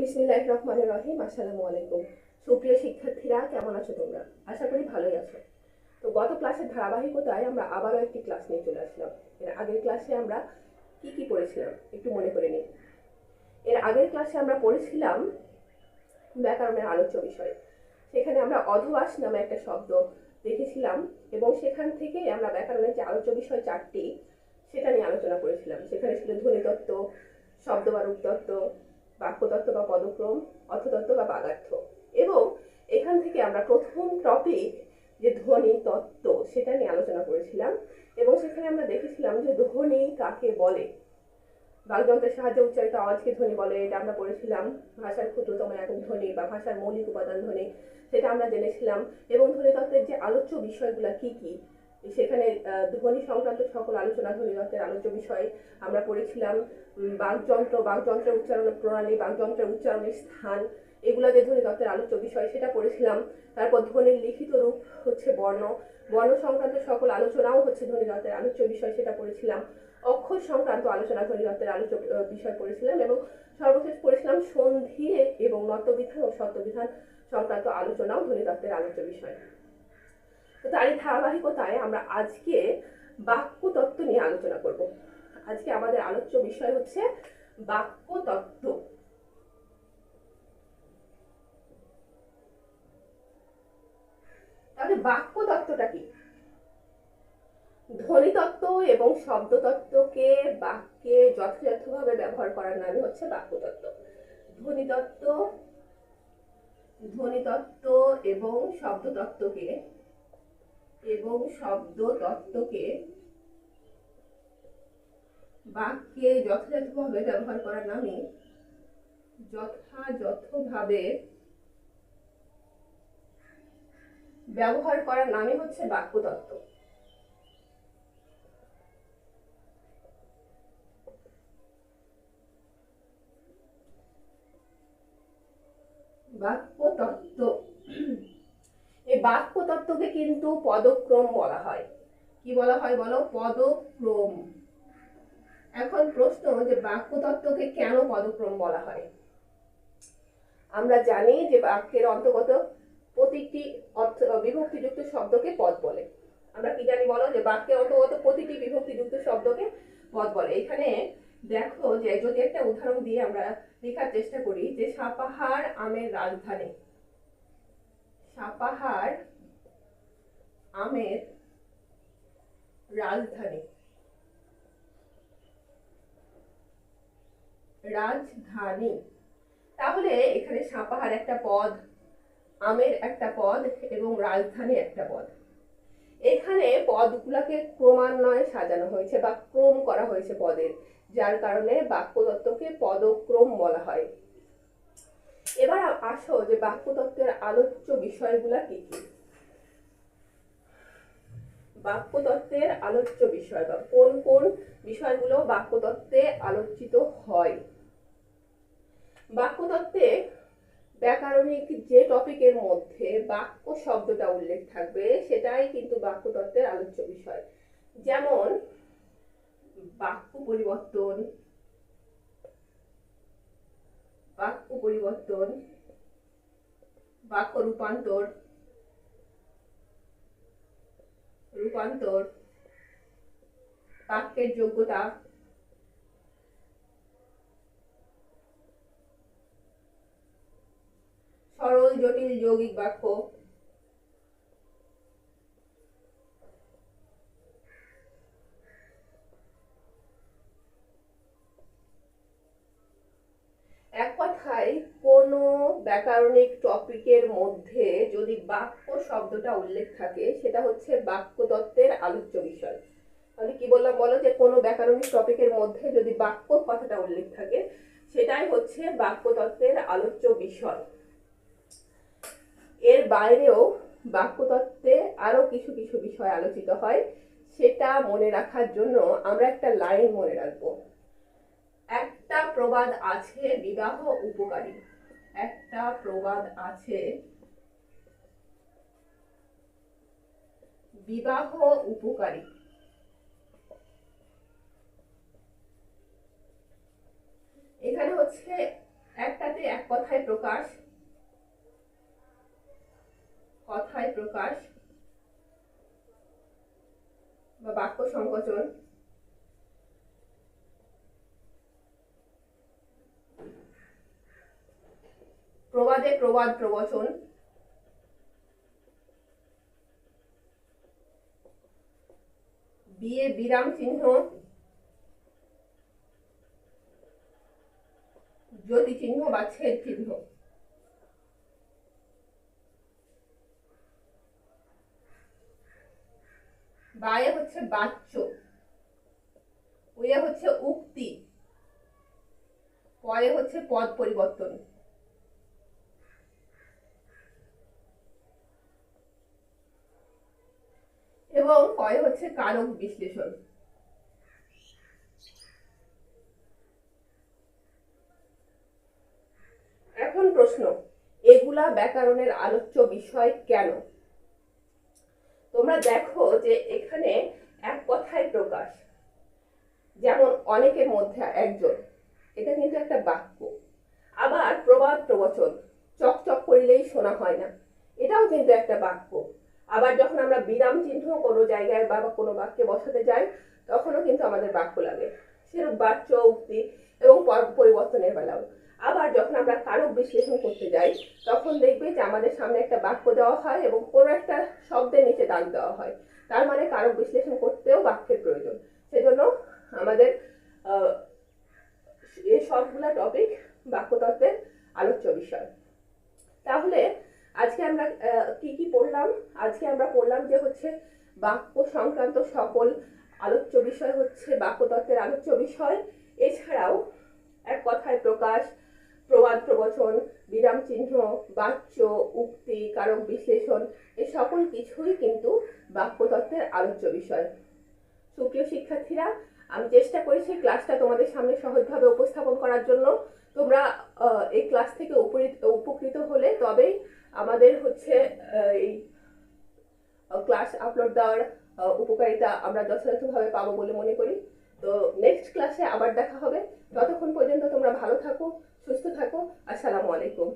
বিসমিল্লাহ রহমানের রহিম, আসসালামু আলাইকুম। সুপ্রিয় শিক্ষার্থীরা, কেমন আছো তোমরা? আশা করি ভালোই আছো। তো গত ক্লাসের ধারাবাহিকতায় আমরা আবারও একটি ক্লাস নিয়ে চলে আসলাম। এর আগের ক্লাসে আমরা কি কি পড়েছিলাম? একটু মনে করে নিই। এর আগের ক্লাসে আমরা পড়েছিলাম ব্যাকরণের আলোচ্য বিষয়। সেখানে আমরা অধবাস নামে একটা শব্দ দেখেছিলাম এবং সেখান থেকে আমরা ব্যাকরণের যে আলোচ্য বিষয় চারটি, সেটা নিয়ে আলোচনা করেছিলাম। সেখানে ছিল ধ্বনিতত্ত্ব শব্দ বা রূপতত্ত্ব বাক্যতত্ত্ব বা পদক্রম, অর্থতত্ত্ব বা বাগার্থ। এবং এখান থেকে আমরা প্রথম টপিক যে ধ্বনি তত্ত্ব, সেটা নিয়ে আলোচনা করেছিলাম। এবং সেখানে আমরা দেখেছিলাম যে ধ্বনি কাকে বলে? বাগযন্ত্রের সাহায্যে উচ্চারিত আওয়াজকে ধ্বনি বলে, এটা আমরা পড়েছিলাম। ভাষার ক্ষুদ্রতম একক ধ্বনি বা ভাষার মৌলিক উপাদান ধ্বনি, সেটা আমরা জেনেছিলাম। এবং ধ্বনিতত্ত্বের যে আলোচ্য বিষয়গুলো কি কি? সেখানে ধ্বনি সংক্রান্ত সকল আলোচনা ধ্বনিতত্ত্বের আলোচ্য বিষয়ে আমরা পড়েছিলাম। উম, বাকযন্ত্র বাকযন্ত্রের উচ্চারণের প্রণালী বাকযন্ত্রের উচ্চারণের স্থান এগুলো যে ধ্বনি ধ্বনিতত্ত্বের আলোচ্য বিষয় সেটা পড়েছিলাম। তারপর ধ্বনির লিখিত রূপ হচ্ছে বর্ণ। বর্ণ সংক্রান্ত সকল আলোচনাও হচ্ছে ধ্বনি ধ্বনিতত্ত্বের আলোচ্য বিষয় সেটা পড়েছিলাম। অক্ষর সংক্রান্ত আলোচনা ধ্বনিতত্ত্বের আলোচ্য বিষয় পড়েছিলাম এবং সর্বশেষ পড়েছিলাম সন্ধি এবং নতবিধান ও সত্যবিধান সংক্রান্ত আলোচনাও ধ্বনি ধ্বনিতত্ত্বের আলোচ্য বিষয়। তো তারই ধারাবাহিকতায় আমরা আজকে বাক্যতত্ত্ব নিয়ে আলোচনা করব। আজকে আমাদের আলোচ্য বিষয় হচ্ছে বাক্যতত্ত্ব। তাহলে বাক্যতত্ত্বটা কি? ধ্বনিতত্ত্ব এবং শব্দতত্ত্বকে বাক্যে যথাযথভাবে ব্যবহার করার নামই হচ্ছে বাক্যতত্ত্ব। ধ্বনিতত্ত্ব ধ্বনিতত্ত্ব এবং শব্দতত্ত্বকে এবং শব্দতত্ত্বকে বাক্যে যথাযথভাবে ব্যবহার করার নামে যথাযথভাবে ব্যবহার করার নামে হচ্ছে বাক্যতত্ত্ব বাক্যতত্ত্ব এই বাক্যতত্ত্বকে কিন্তু পদক্রম বলা হয়। কি বলা হয় বলো? পদক্রম। এখন প্রশ্ন যে বাক্যতত্ত্বকে কেন পদক্রম বলা হয়? আমরা জানি যে বাক্যের অন্তর্গত প্রতিটি অর্থ, বিভক্তিযুক্ত শব্দকে পদ বলে। আমরা কি জানি বলো? যে বাক্যের অন্তর্গত প্রতিটি বিভক্তিযুক্ত শব্দকে পদ বলে। এখানে দেখো যে যদি একটা উদাহরণ দিয়ে আমরা লেখার চেষ্টা করি যে সাপাহার আমের রাজধানী। সাপাহার আমের রাজধানী। রাজধানী। তাহলে এখানে সাপাহার একটা পদ, আমের একটা পদ এবং রাজধানী একটা পদ। এখানে পদগুলোকে ক্রমান্বয়ে সাজানো হয়েছে বা ক্রম করা হয়েছে পদের, যার কারণে বাক্যতত্ত্বকে পদক্রম বলা হয়। এবার আসো যে বাক্যতত্ত্বের আলোচ্য বিষয়গুলা কি কি? বাক্যতত্ত্বের আলোচ্য বিষয় বা কোন কোন বিষয়গুলো বাক্যতত্ত্বে আলোচিত হয়? বাক্যতত্ত্বে ব্যাকরণিক যে টপিকের মধ্যে বাক্য শব্দটা উল্লেখ থাকবে, সেটাই কিন্তু বাক্যতত্ত্বের আলোচ্য বিষয়। যেমন, বাক্য পরিবর্তন বাক্য পরিবর্তন, বাক্য রূপান্তর রূপান্তর বাক্যের যোগ্যতা সরল জটিল যৌগিক বাক্য। এক কথায় কোনো ব্যাকরণিক টপিকের মধ্যে যদি বাক্য শব্দটা উল্লেখ থাকে, সেটা হচ্ছে বাক্যতত্ত্বের আলোচ্য বিষয়। তাহলে কি বললাম বলো যে কোনো ব্যাকরণিক টপিকের মধ্যে যদি বাক্য কথাটা উল্লেখ থাকে, সেটাই হচ্ছে বাক্যতত্ত্বের আলোচ্য বিষয়। এর বাইরেও বাক্যতত্ত্বে আরও কিছু কিছু বিষয় আলোচিত হয়, সেটা মনে রাখার জন্য আমরা একটা লাইন মনে রাখব। একটা প্রবাদ আছে বিবাহ উপকারী। একটা প্রবাদ আছে। বিবাহ উপকারী। এখানে হচ্ছে একটাতে এক কথায় প্রকাশ কথায় প্রকাশ বা বাক্য সংকোচন। প্রবাদে প্রবাদ প্রবচন। বিয়ে বিরাম চিহ্ন। জ্যোতি চিহ্ন বা ছেদ চিহ্ন। বায়ে হচ্ছে বাচ্য। ওয়ে হচ্ছে উক্তি। পয়ে হচ্ছে পদ পরিবর্তন। পরে হচ্ছে কারক বিশ্লেষণ? এখন প্রশ্ন, এগুলা ব্যাকরণের আলোচ্য বিষয় কেন? তোমরা দেখো যে এখানে এক কথায় প্রকাশ, যেমন অনেকের মধ্যে একজন, এটা কিন্তু একটা বাক্য, আবার প্রবাদ প্রবচন, চকচক করিলেই শোনা হয় না, এটাও কিন্তু একটা বাক্য। আবার যখন আমরা বিরাম চিহ্ন কোনো জায়গায় বা কোনো বাক্যে বসাতে যাই, তখনও কিন্তু আমাদের বাক্য লাগে। সেরূপ বাক্য, উক্তি এবং পর- পরিবর্তনের বেলাও। আবার যখন আমরা কারক বিশ্লেষণ করতে যাই, তখন দেখবে যে আমাদের সামনে একটা বাক্য দেওয়া হয় এবং কোনো একটা শব্দের নিচে দাগ দেওয়া হয়। তার মানে কারক বিশ্লেষণ করতেও বাক্যের প্রয়োজন সেজন্য আমাদের আহ, এই সবগুলা টপিক বাক্যতত্ত্বের আলোচ্য বিষয় তাহলে আজকে আমরা আহ, কি কি পড়লাম আজকে আমরা পড়লাম যে হচ্ছে বাক্য সংক্রান্ত সকল আলোচ্য বিষয় হচ্ছে বাক্যতত্ত্বের আলোচ্য বিষয়। এছাড়াও এক কথায় প্রকাশ, প্রবাদ, প্রবচন, বিরাম চিহ্ন, বাচ্য, উক্তি, কারক বিশ্লেষণ এই সকল কিছুই কিন্তু বাক্যতত্ত্বের আলোচ্য বিষয়। সুপ্রিয় শিক্ষার্থীরা, আমি চেষ্টা করেছি ক্লাসটা তোমাদের সামনে সহজভাবে উপস্থাপন করার জন্য। তোমরা এই ক্লাস থেকে উপকৃত হলে তবেই আমাদের হচ্ছে এই আপলোড দেওয়ার উপকারিতা আমরা যথাযথভাবে পাবো বলে মনে করি। তো নেক্সট ক্লাসে আবার দেখা হবে। ততক্ষণ পর্যন্ত তোমরা ভালো থাকো, সুস্থ থাকো, আসসালামু আলাইকুম।